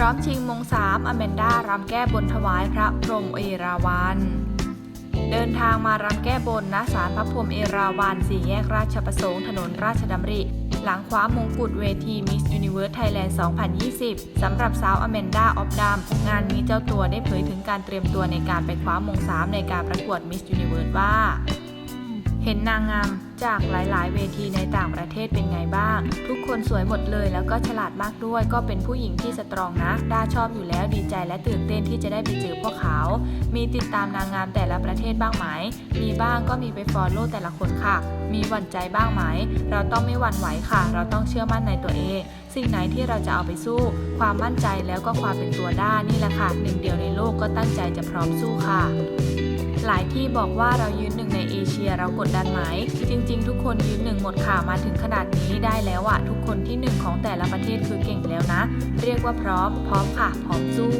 ร้อมชิงมงสามอแมนดารำแก้บนถวายพระพรหมเอราวัณเดินทางมารำแก้บนณศาลพระพรหมเอราวัณสี่แยกราชประสงค์ถนนราชดำริ หลังคว้ามงกุฎเวที Miss Universe Thailand 2020 สำหรับสาวอแมนดาออฟดัมงานนี้เจ้าตัวได้เผยถึงการเตรียมตัวในการไปคว้ามงสามในการประกวด Miss Universe ว่า เห็นนางงามจากหลาย ๆ เวทีในต่างประเท คนสวยหมดเลย แล้วก็ฉลาดมากด้วย ก็เป็นผู้หญิงที่สตรองนะด้าชอบอยู่แล้วดีใจและตื่นเต้นที่จะได้ไปเจอพวกเขา มีติดตามนางงามแต่ละประเทศบ้างไหม มีบ้างก็มีไปฟอลโล่แต่ละคนค่ะ มีหวั่นใจบ้างไหม เราต้องไม่หวั่นไหวค่ะ เราต้องเชื่อมั่นในตัวเอง สิ่งไหนที่เราจะเอาไปสู้ ความมั่นใจแล้วก็ความเป็นตัวด้านี่แหละค่ะหนึ่งเดียวในโลกก็ตั้งใจจะพร้อมสู้ค่ะ หลายที่บอกว่าเรายืนหนึ่งในเอเชียเรากดดันไหม จริง ๆ ทุกคนยืนหนึ่งหมดค่ะมาถึงขนาดนี้ได้แล้วอะทุกคนที่หนึ่งของแต่ละประเทศคือเก่งแล้วนะ เรียกว่าพร้อม พร้อมค่ะ พร้อมสู้